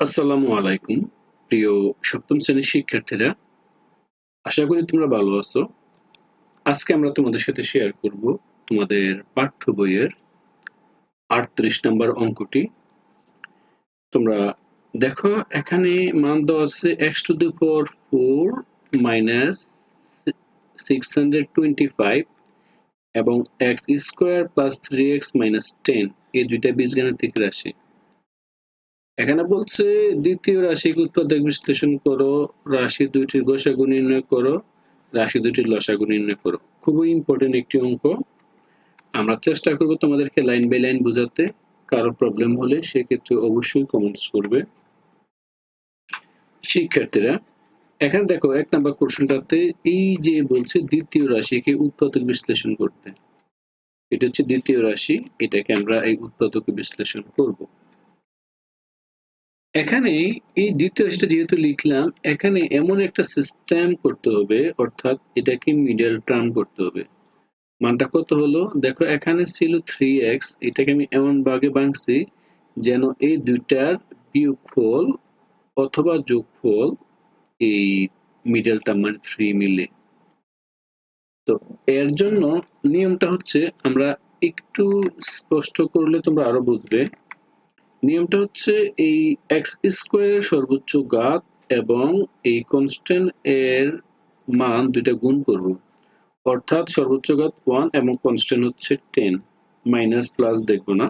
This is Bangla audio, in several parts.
আসসালামু আলাইকুম, প্রিয় সপ্তম শ্রেণির শিক্ষার্থীরা। আশা করি তোমরা ভালো আছো। আজকে আমরা তোমাদের সাথে শেয়ার করব তোমাদের পাঠ্য বইয়ের আটত্রিশ নম্বর অঙ্কটি। তোমরা দেখো, এখানে মান দেওয়া আছে x to the four four minus six hundred twenty five এবং x square plus three x minus ten এই দুইটা বীজগাণিতিক রাশি। এখানে বলছে, দ্বিতীয় রাশিকে উৎপাদক বিশ্লেষণ করো, রাশি দুইটির গোসাগু নির্ণয় করো, রাশি দুইটির লসাগু নির্ণয় করো। খুবই ইম্পর্টেন্ট একটি অঙ্ক। আমরা চেষ্টা করব তোমাদেরকে লাইন বাই লাইন বোঝাতে, কারও প্রবলেম হলে সেক্ষেত্রে অবশ্যই কমেন্টস করবে। শিক্ষার্থীরা, এখানে দেখো, এক নাম্বার কোশ্চেনটাতে এই যে বলছে দ্বিতীয় রাশিকে উৎপাদক বিশ্লেষণ করতে। এটা হচ্ছে দ্বিতীয় রাশি, এটাকে আমরা এই উৎপাদক বিশ্লেষণ করব। এখানে এই দ্বিতীয় রাশিটা যেহেতু লিখলাম, এখানে এমন একটা সিস্টেম করতে হবে, অর্থাৎ এটাকে মিডল টার্ম করতে হবে। মানটা কত হলো? দেখো, এখানে ছিল থ্রি এক্স এটাকে আমি এমন ভাগে ভাঙছি যেন এই দুইটার বিয়োগফল অথবা যোগফল এই মিডল টার্ম মানে থ্রি মিলে। তো এর জন্য নিয়মটা হচ্ছে, আমরা একটু স্পষ্ট করলে তোমরা আরও বুঝবে। নিয়মটা হচ্ছে এই এক্স স্কোয়ারের সর্বোচ্চ ঘাত এবং এই কনস্ট্যান্ট এর মান দুইটা গুণ করব। অর্থাৎ সর্বোচ্চ ঘাত ওয়ান এবং কনস্ট্যান্ট হচ্ছে টেন মাইনাস প্লাস দেখব না,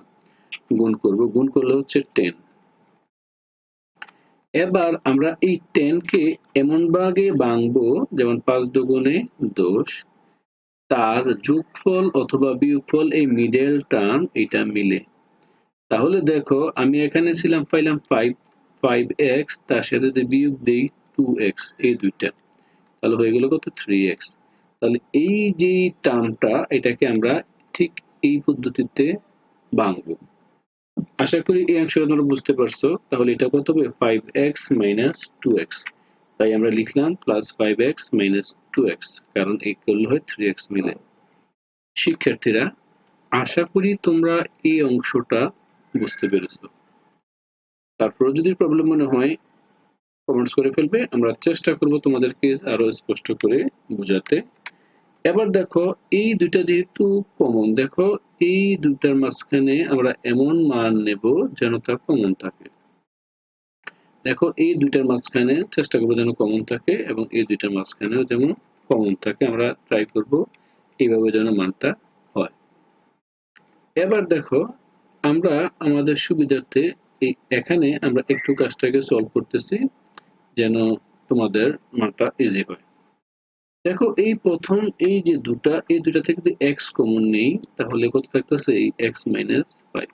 গুণ করব। গুণ করলে হচ্ছে টেন এবার আমরা এই টেনকে এমন ভাগে ভাঙবো, যেমন পাঁচ দুগুণে দোষ তার যোগফল অথবা বিয়োগফল এই মিডল টার্ম এটা মিলে। তাহলে দেখো, আমি এখানে ছিলাম, পাইলাম ফাইভ ফাইভ এক্স তার সাথে যদি বিয়োগ দিই টু এক্স এই দুইটা, তাহলে হয়ে গেল কত? থ্রি এক্স তাহলে এই যে টার্মটা এটাকে আমরা ঠিক এই পদ্ধতিতে ভাঙবো। আশা করি এই অংশটা তোমরা বুঝতে পারছ। তাহলে এটা কত হবে? Five x minus two x তাই আমরা লিখলাম plus five x minus two x কারণ এই করলে হয় থ্রি এক্স মিলে। শিক্ষার্থীরা, আশা করি তোমরা এই অংশটা বুঝতে পেরেছ। তারপরে যদি প্রবলেম মনে হয় কমেন্টস করে ফেলবে। আমরা চেষ্টা করব তোমাদেরকে আরও স্পষ্ট করে বোঝাতে। এবার দেখো, এই দুইটা যেহেতু কমন দেখো, এই দুইটার মাঝখানে আমরা এমন মান নেব যেন তা কমন থাকে। দেখো, এই দুইটার মাঝখানে চেষ্টা করব যেন কমন থাকে এবং এই দুইটার মাঝখানেও যেমন কমন থাকে, আমরা ট্রাই করব এইভাবে যেন মানটা হয়। এবার দেখো আমরা আমাদের সুবিধার্থে এই এখানে আমরা একটু কাজটাকে সলভ করতেছি, যেন তোমাদের মানটা ইজি হয়। দেখো, এই প্রথম এই যে দুটা, এই দুটা থেকে যদি এক্স কমন নেই, তাহলে কত থাকতেছে? এই এক্স মাইনাস ফাইভ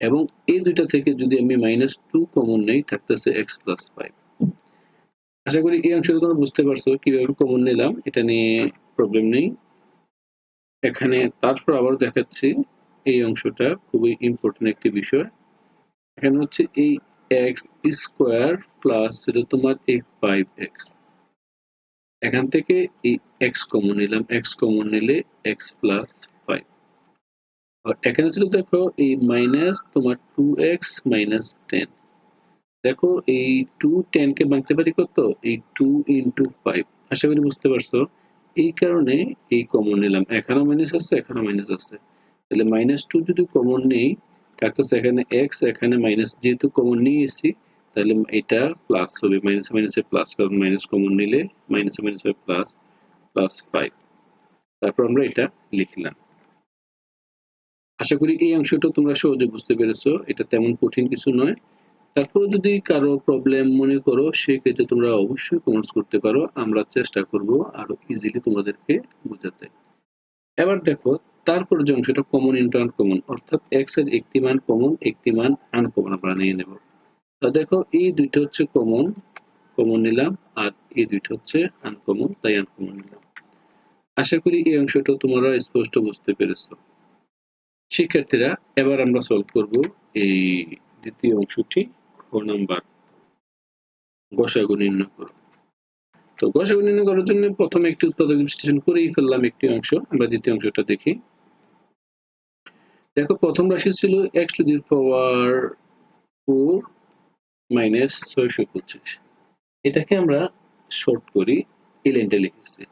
এবং এই দুইটা থেকে যদি আমি মাইনাস টু কমন নেই, থাকতেছে এক্স প্লাস ফাইভ আশা করি এই অংশটা তোমরা বুঝতে পারছ, কীভাবে কমন নিলাম, এটা নিয়ে প্রবলেম নেই। এখানে তারপর আবার দেখাচ্ছি। এই অংশটা খুবই ইম্পর্টেন্ট একটি বিষয়। এখানে হচ্ছে এই এক্স স্কোয়ার প্লাস ছিল তোমার এই ফাইভ এক্স এখান থেকে এই এক্স কমন নিলাম এক্স কমন নিলে এক্স প্লাস ফাইভ আর এখানে ছিল দেখো এই মাইনাস তোমার টু এক্স মাইনাস টেন দেখো এই টু টেনকে ভাঙতে পারি কত? এই টু ইন্টু ফাইভ আশা করি বুঝতে পারছ? এই কারণে এই কমন নিলাম। এখানেও মাইনাস আছে, এখানেও মাইনাস আছে। তাহলে মাইনাস টু যদি কমন নেই থাকতেছে এখানে এক্স এখানে মাইনাস যেহেতু কমন নিয়েছি তাহলে এটা প্লাস হবে। মাইনাস মাইনাসে প্লাস কারণ মাইনাস কমন নিলে মাইনাস মাইনাস হবে প্লাস প্লাস ফাইভ তারপর আমরা এটা লিখলাম। আশা করি এই অংশটা তোমরা সহজে বুঝতে পেরেছ। এটা তেমন কঠিন কিছু নয়। তারপরে যদি কারও প্রবলেম মনে করো, সেক্ষেত্রে তোমরা অবশ্যই কমেন্টস করতে পারো। আমরা চেষ্টা করব আরও ইজিলি তোমাদেরকে বোঝাতে। এবার দেখো তারপর যে অংশটা কমন ইন্টু আনকমন অর্থাৎ এক্সের একটি মান কমন একটি মান আনকমন আমরা নিয়ে নেব। তো দেখো, এই দুইটা হচ্ছে কমন কমন নিলাম, আর এই দুইটা হচ্ছে আনকমন তাই আনকমন নিলাম। আশা করি এই অংশটা তোমরা স্পষ্ট বুঝতে পেরেছ। শিক্ষার্থীরা, এবার আমরা সলভ করব এই দ্বিতীয় অংশটি খ নাম্বার গসাগু নির্ণয় করো। তো গসাগু নির্ণয় করার জন্য প্রথমে একটি উৎপাদক বিশ্লেষণ করেই ফেললাম একটি অংশ। আমরা দ্বিতীয় অংশটা দেখি। দেখো, প্রথম রাশি ছিল x to the power four minus ছয়শো পঁচিশ। এটাকে আমরা শর্ট করি এই লাইনটা লিখেছি।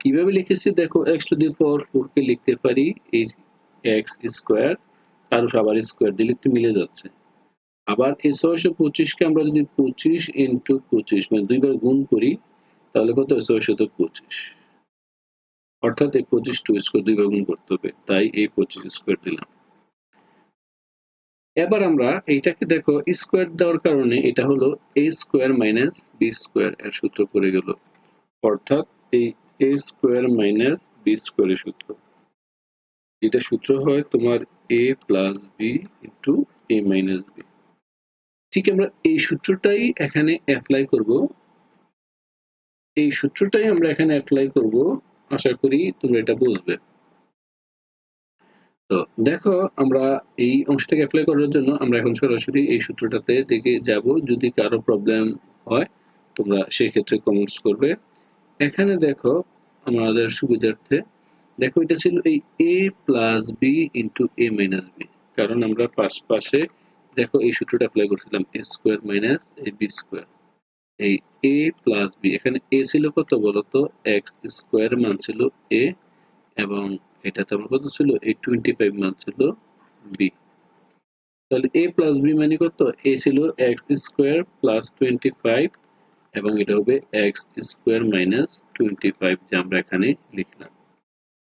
কীভাবে লিখেছি? দেখো এক্স টু দি পাওয়ার ফোরকে লিখতে পারি, এই এক্স স্কোয়ার তার আবার স্কোয়ার দিলে একটু মিলে যাচ্ছে। আবার এই ছয়শো পঁচিশকে আমরা যদি পঁচিশ ইন্টু পঁচিশ মানে দুইবার গুণ করি, তাহলে কত? ছয়শত পঁচিশ। অর্থাৎ এই পঁচিশ টু স্কোয়ার দুইবার গুণ করতে হবে, তাই এই পঁচিশ স্কোয়ার দিলাম। এবার আমরা এইটাকে দেখো স্কোয়ার দেওয়ার কারণে এটা হলো a square minus b square এর সূত্র পড়ে গেল। অর্থাৎ এই এ স্কোয়ার মাইনাস বি স্কোয়ারের সূত্র। এটা সূত্র হয় তোমার a plus b into a minus b ঠিক আমরা এই সূত্রটাই এখানে অ্যাপ্লাই করব। এই সূত্রটাই আমরা এখানে অ্যাপ্লাই করব আশা করি তোমরা এটা বুঝবে। তো দেখো, আমরা এই অংশটাকে অ্যাপ্লাই করার জন্য আমরা এখন সরাসরি এই সূত্রটাতে থেকে যাব, যদি কারও প্রবলেম হয়, তোমরা সেই ক্ষেত্রে কমেন্টস করবে। এখানে দেখো, আমাদের সুবিধার্থে, দেখো এটা ছিল এই a plus b into a minus b কারণ আমরা পাশ পাশে দেখো এই সূত্রটা অ্যাপ্লাই করছিলাম a square minus a b square এই এ প্লাস বি এখানে এ ছিল কত বলতো? এক্স স্কোয়ার মান ছিল এ এবং এটা তোমার কত ছিল? এই টোয়েন্টি ফাইভ মান ছিল বি তাহলে এ প্লাস বি মানে কত? এ ছিল x square plus twenty five এবং এটা হবে x square minus twenty five যে আমরা এখানে লিখলাম।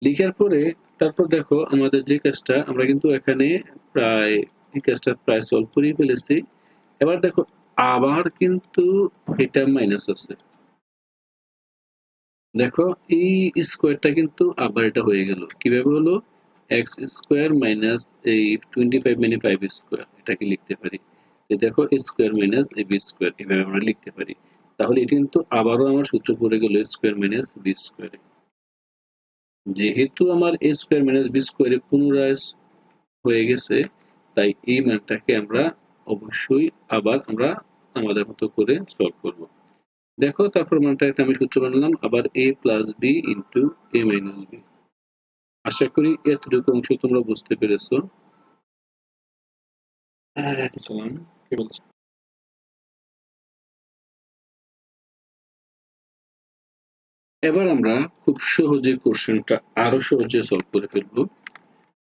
লিখার পরে তারপর দেখো আমাদের যে কাজটা, আমরা কিন্তু এখানে প্রায়, এই কাজটা প্রায় সলভ করেই ফেলেছি। এবার দেখো আবার কিন্তু এটা মাইনাস আছে। দেখো, এই স্কোয়ারটা কিন্তু আবার এটা হয়ে গেল। কীভাবে হলো? এক্স স্কোয়ার মাইনাস এই টোয়েন্টি ফাইভ মানে ফাইভ স্কোয়ার এটাকে লিখতে পারি। দেখো square minus a b square এভাবে আমরা লিখতে পারি। তাহলে এটা কিন্তু আবারও আমার সূত্র পড়ে গেল স্কোয়ার মাইনাস বি স্কোয়ারে যেহেতু আমার এ স্কোয়ার মাইনাস বি স্কোয়ারে পুনরায় হয়ে গেছে, তাই এই মানটাকে আমরা অবশ্যই আবার আমরা আমাদের মতো করে সলভ করব। দেখো, তারপর মানটা একটা আমি সূত্র বানালাম, আবার a plus b into a minus b আশা করি এতটুকু অংশ তোমরা বুঝতে পেরেছ। এবার আমরা খুব সহজে কোশ্চেনটা আরও সহজে সলভ করে ফেলব।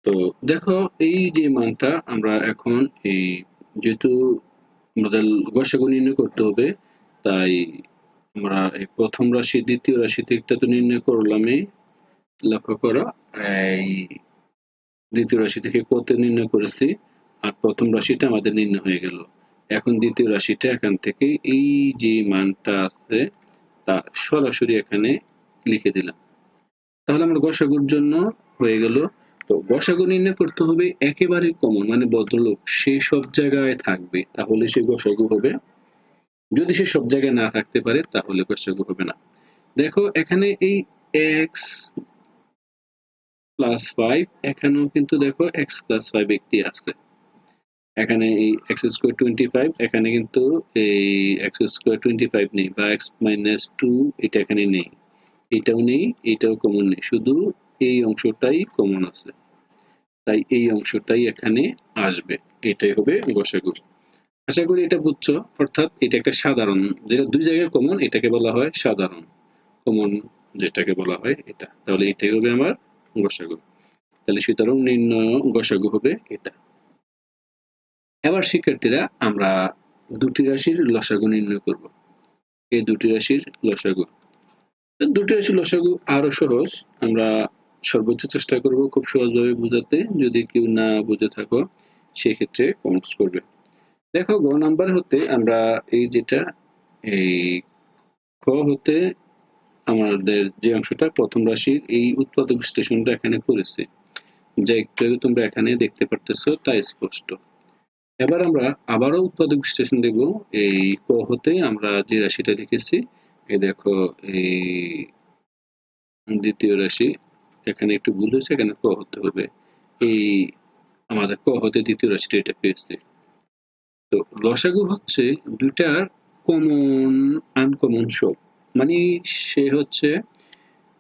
তো দেখো, এই যে মানটা আমরা এখন, এই যেহেতু আমাদের গসাগু নির্ণয় করতে হবে। তাই আমরা এই প্রথম রাশি, দ্বিতীয় রাশি থেকে তো নির্ণয় করলামই। লক্ষ্য করা, এই দ্বিতীয় রাশি থেকে কত নির্ণয় করেছি? আর প্রথম রাশিটা আমাদের নির্ণয় হয়ে গেল। এখন দ্বিতীয় রাশিটা এখান থেকে এই যে মানটা আছে, তা সরাসরি এখানে লিখে দিলাম। তাহলে আমরা গসাগুর জন্য হয়ে গেল তো গসাগু নির্ণয় করতে হবে একেবারে কমন মানে ভদ্রলোক। সে সব জায়গায় থাকবে, তাহলে সে গসাগু হবে। যদি সে সব জায়গায় না থাকতে পারে, তাহলে গসাগু হবে না। দেখো, এখানে এই এক্স প্লাস ফাইভ এখানেও কিন্তু দেখো এক্স প্লাস ফাইভ একটি আছে। এখানে এই এক্স স্কোয়ার টোয়েন্টি ফাইভ এখানে কিন্তু এই এক্স স্কোয়ার টোয়েন্টি ফাইভ নেই, বা এক্স মাইনাস টু এটা এখানে নেই। এটাও নেই, এটাও কমন নেই। শুধু এই অংশটাই কমন আছে। তাই এই অংশটাই এখানে আসবে। এটাই হবে গসাগু। আশা করি এটা বুঝছ। অর্থাৎ এটা একটা সাধারণ, যেটা দুই জায়গায় কমন এটাকে বলা হয় সাধারণ। কমন যেটাকে বলা হয় এটা। তাহলে এটাই হবে আমার গসাগু। তাহলে সুতরাং নির্ণয় গসাগু হবে এটা। এবার শিক্ষার্থীরা, আমরা দুটি রাশির লসাগু নির্ণয় করব। এই দুটি রাশির লসাগু। দুটি রাশির লসাগু আরও সহজ। আমরা সর্বোচ্চ চেষ্টা করব খুব সহজভাবে বোঝাতে। যদি কেউ না বুঝে থাকো, সেক্ষেত্রে কমেন্টস করবে। দেখো, গ নাম্বার হতে আমরা এই যেটা, এই খ হতে আমাদের যে অংশটা, প্রথম রাশির এই উৎপাদক বিশ্লেষণটা এখানে করেছে। যা একটু তোমরা এখানে দেখতে পারতেছো, তা স্পষ্ট। এবার আমরা আবারও উৎপাদক বিশ্লেষণ দেখব। এই ক হতে আমরা যে রাশিটা লিখেছি, এই দেখো, এই দ্বিতীয় রাশি এখানে একটু ভুল হয়েছে, এখানে ক হতে হবে। এই আমাদের ক হতে দ্বিতীয় রাশিটা এটা পেয়েছে। তো লসাগু হচ্ছে দুইটার কমন আনকমন সব। মানে সে হচ্ছে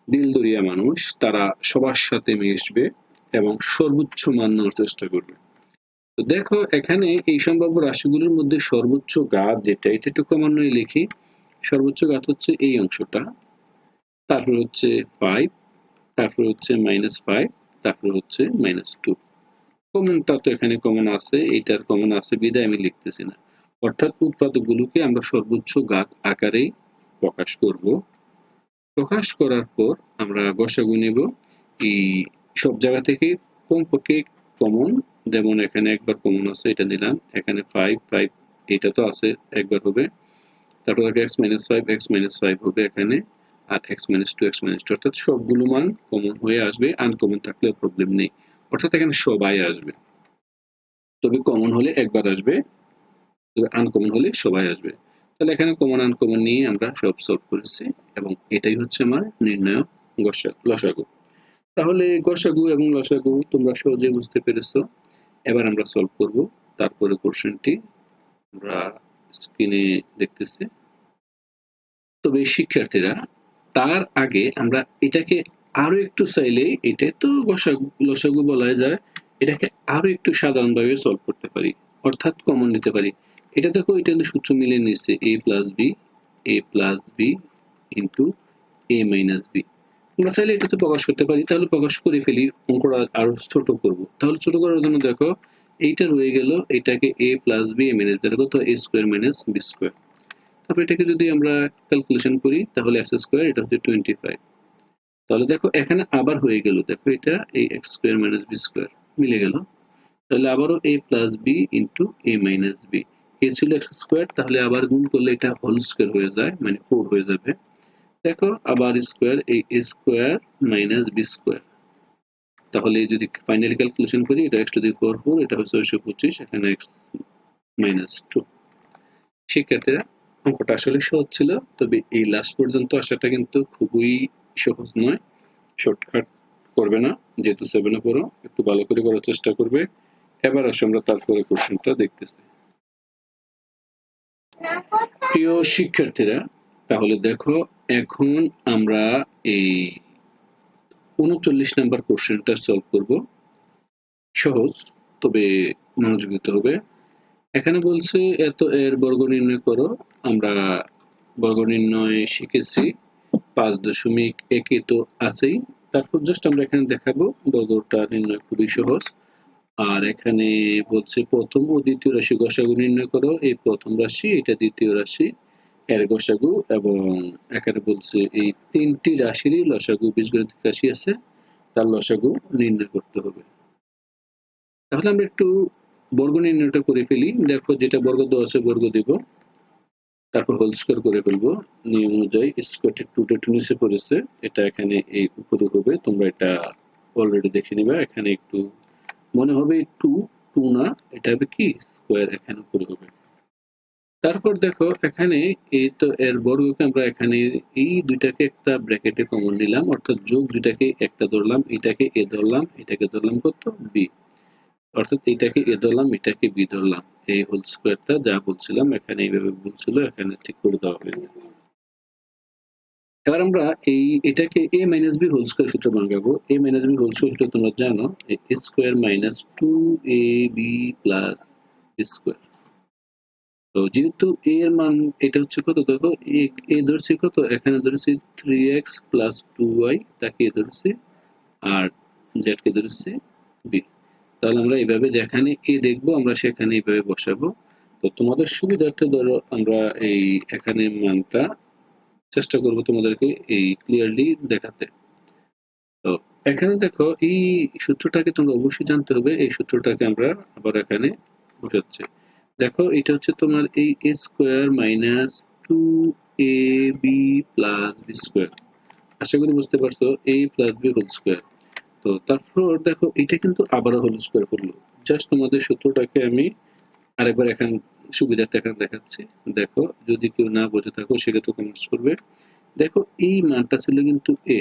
দিলদরিয়া মানুষ, তারা সবার সাথে মিশবে এবং সর্বোচ্চ মান চেষ্টা করবে। তো দেখো, এখানে এই সম্ভাব্য রাশিগুলোর মধ্যে সর্বোচ্চ ঘাত যেটা, এটা একটু ক্রমান্বয়ে লিখি। সর্বোচ্চ ঘাত হচ্ছে এই অংশটা, তারপর হচ্ছে ফাইভ তারপর হচ্ছে মাইনাস ফাইভ তারপর হচ্ছে মাইনাস টু কমনটা তো এখানে কমন আছে, এইটার কমন আছে বিদায় আমি লিখতেছি না। অর্থাৎ উৎপাদকগুলোকে আমরা সর্বোচ্চ গাত আকারেই প্রকাশ করব। প্রকাশ করার পর আমরা গসাগু নেব। এই সব জায়গা থেকে কমপক্ষে কমন যেমন এখানে একবার কমন আছে, এটা দিলাম এখানে ফাইভ ফাইভ এটা তো আছে, একবার হবে। তারপর x minus five x minus five হবে এখানে। আর x minus two x minus two অর্থাৎ সবগুলো মান কমন হয়ে আসবে আনকমন থাকলেও প্রবলেম নেই। অর্থাৎ এখানে সবাই আসবে। তবে কমন হলে একবার আসবে, তবে আনকমন হলে সবাই আসবে। তাহলে এখানে কমন আনকমন নিয়ে আমরা সব সলভ করেছি এবং এটাই হচ্ছে আমার নির্ণয় লসাগু। তাহলে গসাগু এবং লসাগু তোমরা সহজে বুঝতে পেরেছ। এবার আমরা সলভ করব। তারপরে কোশ্চেনটি আমরা স্ক্রিনে দেখতেছি। তবে শিক্ষার্থীরা তার আগে আমরা এটাকে আরও একটু চাইলে এটা তো লসাগু বলা যায়, এটাকে আরও একটু সাধারণভাবে সলভ করতে পারি, অর্থাৎ কমন নিতে পারি। এটা দেখো, এটা সূত্র মিলিয়ে নিচ্ছে a plus b a plus b into a minus b আমরা চাইলে এটা তো প্রকাশ করতে পারি, তাহলে প্রকাশ করে ফেলি, অঙ্কটা আরও ছোট করব। তাহলে ছোট করার জন্য দেখো, এইটা রয়ে গেল, এটাকে a plus b a minus b তো a square minus b square তারপর এটাকে যদি আমরা ক্যালকুলেশন করি, তাহলে এক্স স্কোয়ার এটা হচ্ছে টোয়েন্টি ফাইভ তাহলে দেখো, এখানে আবার হয়ে গেল, দেখো এটা এই x square minus b square মিলে গেল। তাহলে আবারও a plus b into a minus b a ছিল এক্স স্কোয়ার তাহলে আবার গুণ করলে এটা হোল স্কোয়ার হয়ে যায় মানে ফোর হয়ে যাবে। দেখো, আবার স্কোয়ার এই a square minus b square তাহলে যদি ফাইনাল ক্যালকুলেশন করি, এটা x to the four four এটা হচ্ছে ছয়শো পঁচিশ, এখানে এক্স মাইনাস টু শিক্ষার্থীরা অঙ্কটা আসলে সহজ ছিল, তবে এই লাস্ট পর্যন্ত আসাটা কিন্তু খুবই সহজ নয়। শর্টকাট করবে না, যেহেতু সেভেনে পড়ো, একটু ভালো করে করার চেষ্টা করবে। এবার আসো আমরা তারপরে কোশ্চেনটা দেখতেছি। প্রিয় শিক্ষার্থীরা, তাহলে দেখো, এখন আমরা এই উনচল্লিশ নাম্বার কোশ্চেনটা সলভ করব। সহজ, তবে মনোযোগ দিতে হবে। এখানে বলছে, এত এর বর্গ নির্ণয় করো আমরা বর্গ নির্ণয় শিখেছি, পাঁচ দশমিক একে তো আছেই। তারপর জাস্ট আমরা এখানে দেখাবো, বর্গটা নির্ণয় খুবই সহজ। আর এখানে বলছে প্রথম ও দ্বিতীয় রাশি গসাগু নির্ণয় করো। এই প্রথম রাশি, এটা দ্বিতীয় রাশি, এর গসাগু এবং এখানে বলছে এই তিনটি রাশিরই লসাগু, বীজগণিতিক রাশি আছে, তার লসাগু নির্ণয় করতে হবে। তাহলে আমরা একটু বর্গ নির্ণয়টা করে ফেলি। দেখো যেটা বর্গ দেওয়া আছে, বর্গ দিব। তারপর হোল স্কোয়ার করে ফেলব। নিয়ম অনুযায়ী স্কোয়ারটি টুটে টু নিচে পড়েছে। এটা এখানে এই উপরে হবে। তোমরা এটা অলরেডি দেখে নিবে। এখানে একটু মনে হবে টু টু না। এটা হবে কি? স্কোয়ার এখানে উপরে হবে। তারপর দেখো, এখানে এই তো এর বর্গকে আমরা এখানে এই দুইটাকে একটা ব্র্যাকেটে কমন নিলাম। অর্থাৎ যোগ দুইটাকে একটা ধরলাম। এটাকে এ ধরলাম। এটাকে ধরলাম কত? বি অর্থাৎ এটাকে এ ধরলাম, এটাকে বি ধরলাম। এই হোল স্কোয়ারটা যা বলছিলাম, এখানে এইভাবে বলছিল এখানে ঠিক করে দেওয়া হয়েছে। এবার আমরা এই, এটাকে a minus b whole square সূত্র ভাঙাবো a minus b whole square সূত্র তোমরা জানো, a square minus two a b plus square তো যেহেতু এ এর মান, এটা হচ্ছে কত দেখো, এ ধরছি কত, এখানে ধরেছি three x plus two y তাকে ধরেছি, আর জেড কে ধরেছি বি তাহলে আমরা এইভাবে যেখানে এ দেখব, আমরা সেখানে এইভাবে বসাবো। তো তোমাদের সুবিধার্থে ধরো, আমরা এই এখানে মানটা চেষ্টা করব তোমাদেরকে এই ক্লিয়ারলি দেখাতে। তো এখানে দেখো, এই সূত্রটাকে তোমরা অবশ্যই জানতে হবে, এই সূত্রটাকে আমরা আবার এখানে বসাচ্ছি। দেখো, এটা হচ্ছে তোমার এই a square minus two a b plus b square আশা করি বুঝতে পারছ a plus b whole square তো তারপর দেখো, এটা কিন্তু আবারও হোল স্কোয়ার করল জাস্ট তোমাদের সূত্রটাকে আমি আরেকবার এখানে সুবিধার্থে এখানে দেখাচ্ছি। দেখো, যদি কেউ না বোঝে থাকো, সেক্ষেত্রে কমেন্টস করবে। দেখো, এই মানটা ছিল কিন্তু এ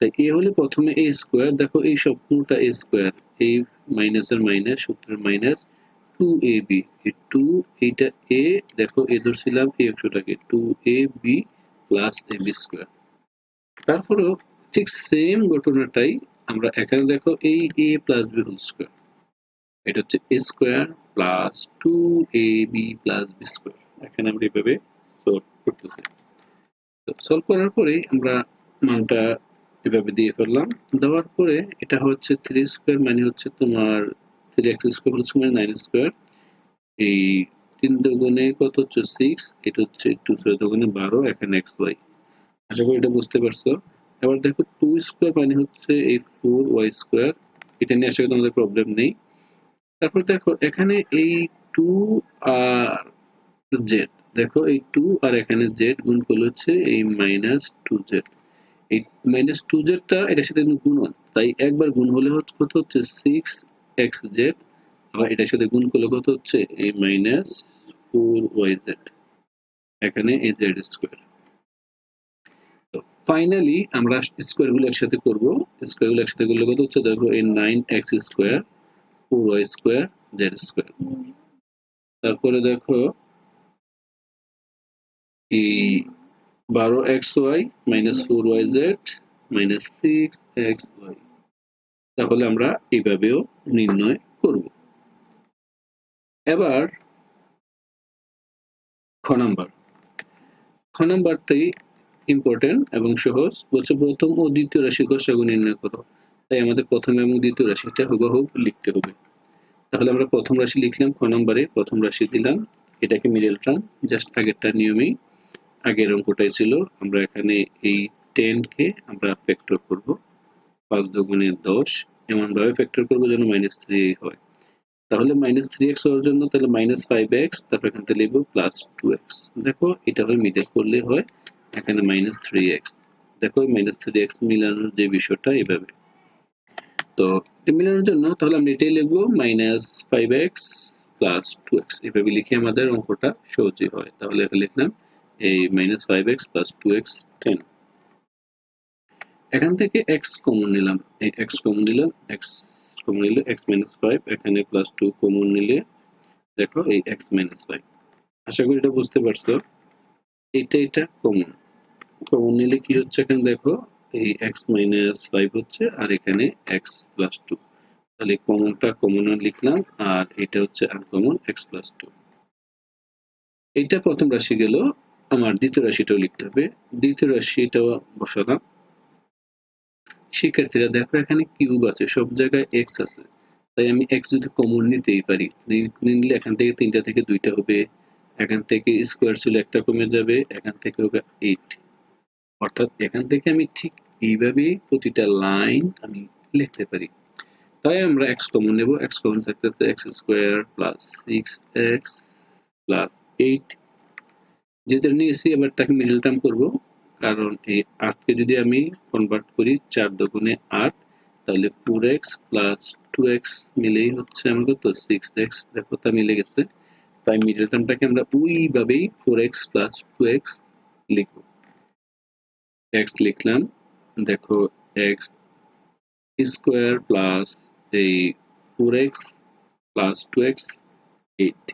তাই এ হলে প্রথমে এ স্কোয়ার দেখো, এই সম্পূর্ণটা এ স্কোয়ার এই মাইনাসের মাইনাস, সূত্রের minus two a b two এইটা এ দেখো এ ধরছিলাম, এই অংশটাকে। Two a b plus a b square তারপরেও ঠিক সেম ঘটনাটাই আমরা এখানে দেখো এই a plus b whole square এটা হচ্ছে a square plus two a b plus b square এখানে আমরা এইভাবে সলভ করতেছি। তো সলভ করার পরে আমরা মানটা এভাবে দিয়ে ফেললাম। দেওয়ার পরে এটা হচ্ছে থ্রি স্কোয়ার মানে হচ্ছে তোমার থ্রি এক্স স্কোয়ার হচ্ছে মানে নাইন স্কোয়ার এই তিন দুগুণে কত হচ্ছে সিক্স এটা হচ্ছে টু ছয় দুগুণে বারো, এখানে এক্স ওয়াই আশা করি এটা বুঝতে পারছ। এবার দেখো টু স্কোয়ার মানে হচ্ছে এই ফোর ওয়াই স্কোয়ার এটা নিয়ে করি তোমাদের প্রবলেম নেই তারপর দেখো এখানে এই টু আর জেড দেখো এই টু আর এখানে জেড গুণ করলে হচ্ছে এই মাইনাস টু জেড এই মাইনাস টু জেডটা এটার সাথে কিন্তু গুণ হয়। তাই একবার গুণ হলে হচ্ছে কত হচ্ছে সিক্স এক্স জেড আবার এটার সাথে গুণ করলে কত হচ্ছে এই মাইনাস ফোর ওয়াই জেড এখানে এই জেড স্কোয়ার ফাইনালি আমরা স্কোয়ারগুলো একসাথে করব। স্কোয়ারগুলো একসাথে করলে কত হচ্ছে? দেখো এই nine x square four y square z square তারপরে দেখো এই বারো x y minus four y z minus six x y তাহলে আমরা এইভাবেও নির্ণয় করব। এবার খ নাম্বার খ নাম্বারটাই ইম্পর্টেন্ট এবং সহজ। বলছে, প্রথম ও দ্বিতীয় রাশি গসাগু নির্ণয় করো। তাই আমাদের প্রথম এবং দ্বিতীয় রাশিটা হুবহুব লিখতে হবে। তাহলে আমরা প্রথম রাশি লিখলাম খ নম্বরে প্রথম রাশি দিলাম। এটাকে মিডল টার্ম জাস্ট আগেরটা নিয়মেই। আগের অঙ্কটাই ছিল। আমরা এখানে এই টেনকে আমরা ফ্যাক্টর করব। পাঁচ দুগুণে দশ, এমনভাবে ফ্যাক্টর করব যেন মাইনাস থ্রি হয়। তাহলে মাইনাস থ্রি এক্স হওয়ার জন্য তাহলে মাইনাস ফাইভ এক্স তারপর এখান থেকে লিখব প্লাস টু এক্স দেখো, এটা হয় মিডল করলে হয়। এখানে মাইনাস থ্রি এক্স দেখো মাইনাস থ্রি এক্স মিলানোর যে বিষয়টা এভাবে তো মিলানোর জন্য তাহলে আমরা এটাই লিখব minus five x plus two x এভাবে লিখে আমাদের অঙ্কটা সহজই হয়। তাহলে এখানে লিখলাম এই minus five x plus two x ten এখান থেকে এক্স কমন নিলাম। এই এক্স কমন নিলাম এক্স কমন নিলে এক্স মাইনাস ফাইভ এখানে প্লাস টু কমন নিলে দেখো এই এক্স মাইনাস ফাইভ আশা করি এটা বুঝতে পারছ। এটা এটা কমন কমন নিলে কি হচ্ছে এখানে দেখো, এই মাইনাস ফাইভ হচ্ছে আর এখানে প্লাস টু তাহলে কমনটা কমন লিখলাম আর এটা হচ্ছে আনকমন প্লাস টু প্রথম রাশি গেল, আমার দ্বিতীয় রাশিটাও লিখতে হবে। দ্বিতীয় রাশিটাও বসালাম। শিক্ষার্থীরা দেখো এখানে কিউব আছে, সব জায়গায় এক্স আছে। তাই আমি এক্স যদি কমন নিতেই পারি নিলে এখান থেকে তিনটা থেকে দুইটা হবে, এখান থেকে স্কোয়ার ছিল একটা কমে যাবে, এখান থেকে হবে এইট অর্থাৎ এখান থেকে আমি ঠিক এইভাবে প্রতিটা লাইন আমি লিখতে পারি। তাই আমরা এক্স কমন নেব এক্স কমন থাকতে থাকতে x square plus six x plus eight যেটা নিয়েছি, এবার তাকে মিডল টার্ম করব, কারণ এই আটকে যদি আমি কনভার্ট করি চার দোকানে আট তাহলে four x plus two x মিলেই হচ্ছে আমার কত? সিক্স এক্স দেখো তা মিলে গেছে। তাই মিডল টার্মটাকে আমরা ওইভাবেই four x plus two x লিখব। এক্স লিখলাম দেখো এক্স স্কোয়ার প্লাস এই four x plus two x eight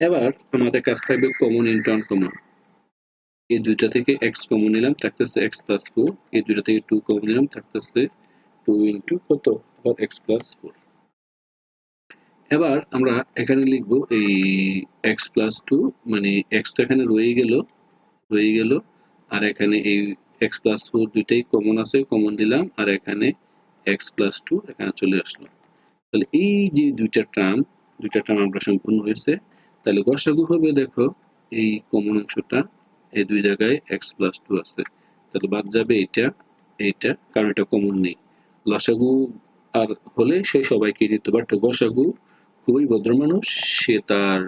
এবার আমাদের কাছ থাকবে কমন ইন্টু কমন এই দুইটা থেকে এক্স কমন নিলাম, থাকতেছে এক্স প্লাস ফোর এই দুইটা থেকে টু কমন নিলাম, থাকতেছে টু ইন্টু কত? আবার এক্স প্লাস ফোর এবার আমরা এখানে লিখব এই এক্স প্লাস টু মানে এক্স তো এখানে রয়ে গেল রয়ে গেল। আর এখানে এই এক্স প্লাস ফোর দুইটাই কমন আছে কমন দিলাম, আর এখানে এক্স প্লাস টু এখানে চলে আসলো। তাহলে এই যে দুইটা টার্ম দুইটা টার্ম আমরা সম্পূর্ণ হয়েছে, তাহলে গসাগু হবে দেখো, এই কমন অংশটা এই দুই জায়গায় এক্স প্লাস টু আছে। তাহলে বাদ যাবে এইটা এইটা, কারণ এটা কমন নেই। লসাগু আর হলে সে সবাইকে দিত বাট গসাগু খুবই ভদ্র মানুষ সে তার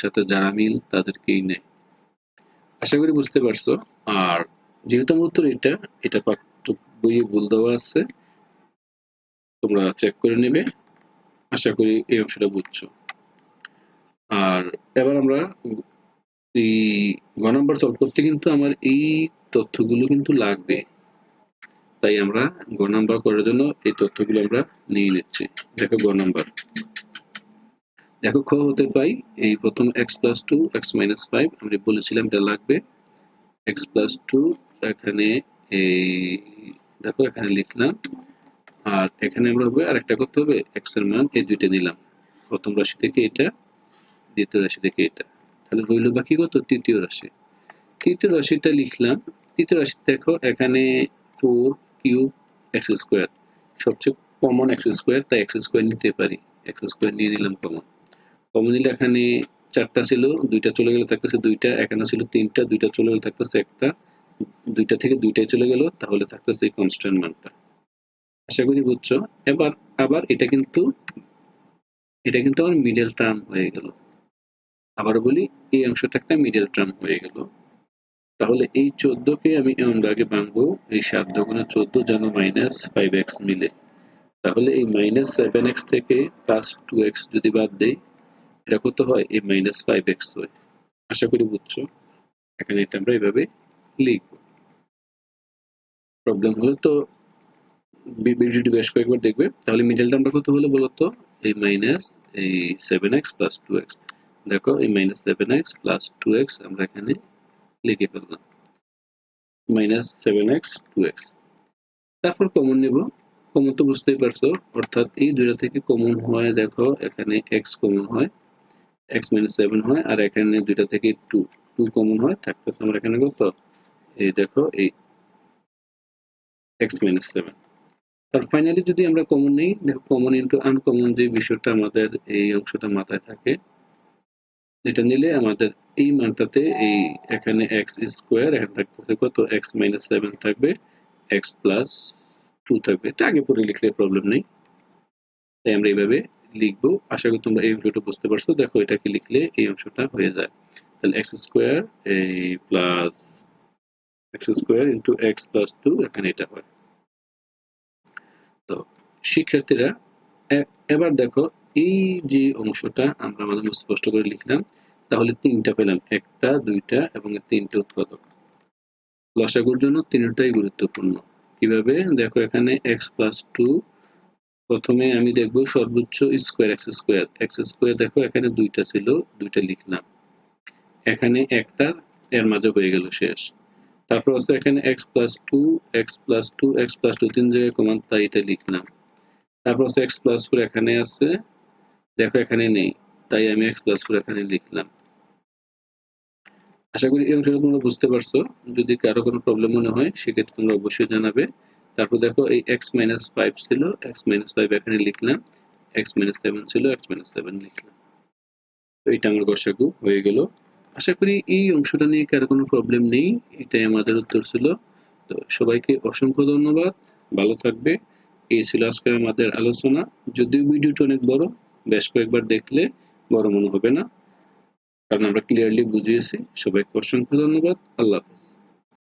সাথে যারা মিল তাদেরকেই নেয়। আশা করি বুঝতে পারছ। আর যেহেতু আমার উত্তর এটা এটা পাঠ্য বইয়ে ভুল দেওয়া আছে। তোমরা চেক করে নেবে। আশা করি এই অংশটা বুঝছ। আর এবার আমরা এই গ নাম্বার সলভ করতে কিন্তু আমার এই তথ্যগুলো কিন্তু লাগবে। তাই আমরা গ নাম্বার করার জন্য এই তথ্যগুলো আমরা নিয়ে নিচ্ছি। দেখো গ নাম্বার। দেখো খ হতে পাই এই প্রথম x plus two x minus five আমরা বলেছিলাম এটা লাগবে। এক্স প্লাস টু এখানে এই, দেখো, এখানে লিখলাম। আর এখানে আমরা হবে আরেকটা করতে হবে এক্সের মান এই দুইটা নিলাম। প্রথম রাশি থেকে এটা, দ্বিতীয় রাশি থেকে এটা। তাহলে রইল বাকি কত তৃতীয় রাশি। তৃতীয় রাশিটা লিখলাম, তৃতীয় রাশি দেখো, এখানে ফোর কিউব এক্স স্কোয়ার সবচেয়ে কমন এক্স স্কোয়ার তাই এক্স স্কোয়ার নিতে পারি। এক্স স্কোয়ার নিয়ে নিলাম কমন কমন নিলে এখানে চারটা ছিল, দুইটা চলে গেলে, থাকতেছে দুইটা, এখানে ছিল তিনটা, দুইটা চলে গেলে, থাকতেছে একটা, দুইটা থেকে দুইটাই চলে গেল, তাহলে থাকতেছে এই কনস্ট্যান্ট মানটা। আশা করি বুঝছ? এবার, আবার এটা কিন্তু এটা কিন্তু আমার মিডল টার্ম হয়ে গেল। আবার বলি, এই অংশটা একটা মিডল টার্ম হয়ে গেল। তাহলে এই চোদ্দকে আমি এমন ভাগে ভাঙবো, এই সাত দোকানে চোদ্দ যেন মাইনাস ফাইভ এক্স মিলে। তাহলে এই মাইনাস সেভেন এক্স থেকে প্লাস টু এক্স যদি বাদ দেই এটা কত হয়? এই মাইনাস ফাইভ এক্স হয় আশা করি বুঝছ? এখানে এটা আমরা এইভাবে লিখব। প্রবলেম হলে তো ভিডিওটি বেশ কয়েকবার দেখবে। তাহলে মিডল টার্মটা কত হলো বলতো? এই মাইনাস এই seven x plus two x দেখো এই minus seven x plus two x আমরা এখানে লিখে ফেললাম। Minus seven x two x তারপর কমন নেব। কমন তো বুঝতেই পারছ। অর্থাৎ এই দুইটা থেকে কমন হয়, দেখো, এখানে এক্স কমন হয়। এক্স মাইনাস সেভেন হয়, আর এখানে দুইটা থেকে টু টু কমন হয়, থাকতেছে আমরা এখানে কত? এই দেখো, এই এক্স মাইনাস সেভেন আর ফাইনালি যদি আমরা কমন নেই, দেখো কমন ইন্টু আনকমন যে বিষয়টা আমাদের এই অংশটা মাথায় থাকে, এটা নিলে আমাদের এই মানটাতে এই এখানে এক্স স্কোয়ার এখানে থাকতেছে কত? এক্স মাইনাস সেভেন থাকবে এক্স প্লাস টু থাকবে। এটা আগে পরে লিখলে প্রবলেম নেই। তাই আমরা এইভাবে লিখব। আশা করি তোমরা এই অংশটা বুঝতে পারছ। দেখো, এটাকে লিখলে এই অংশটা হয়ে যায়। তাহলে এক্স স্কোয়ার এই plus x square into x plus two এখানে এটা হয়। তো, শিক্ষার্থীরা এবার দেখো, এই যে অংশটা আমরা আমাদের স্পষ্ট করে লিখলাম, তাহলে তিনটা পেলাম। একটা, দুইটা এবং তিনটা উৎপাদক। লসাগুর জন্য তিনটাই গুরুত্বপূর্ণ। কীভাবে? দেখো, এখানে এক্স প্লাস টু প্রথমে আমি দেখব সর্বোচ্চ square x square x square দেখো, এখানে দুইটা ছিল, দুইটা লিখলাম। এখানে একটা, এর মাঝে হয়ে গেল শেষ। তারপর আছে এখানে x plus two x plus two x plus two তিন জায়গায় কমান, তাই এটা লিখলাম। তারপর আছে এক্স প্লাস ফোর এখানে আছে। দেখো, এখানে নেই, তাই আমি এক্স প্লাস ফোর এখানে লিখলাম। আশা করি এই অংশটা তোমরা বুঝতে পারছ। যদি কারও কোনো প্রবলেম মনে হয়, সেক্ষেত্রে তোমরা অবশ্যই জানাবে। তারপর দেখো এই এক্স মাইনাস ফাইভ ছিল এক্স মাইনাস ফাইভ এখানে লিখলাম এক্স মাইনাস সেভেন ছিল এক্স মাইনাস সেভেন লিখলাম। তো আমার গসাগু হয়ে গেল। আশা করি এই অংশটা নিয়ে কারও কোনো প্রবলেম নেই, এটাই আমাদের উত্তর ছিল। তো সবাইকে অসংখ্য ধন্যবাদ, ভালো থাকবে। এই ছিল আজকের আমাদের আলোচনা। যদিও ভিডিওটা অনেক বড়, বেশ কয়েকবার দেখলে বড় মনে হবে না। কারণ আমরা ক্লিয়ারলি বুঝিয়েছি। সবাইকে অসংখ্য ধন্যবাদ। আল্লাহ হাফেজ।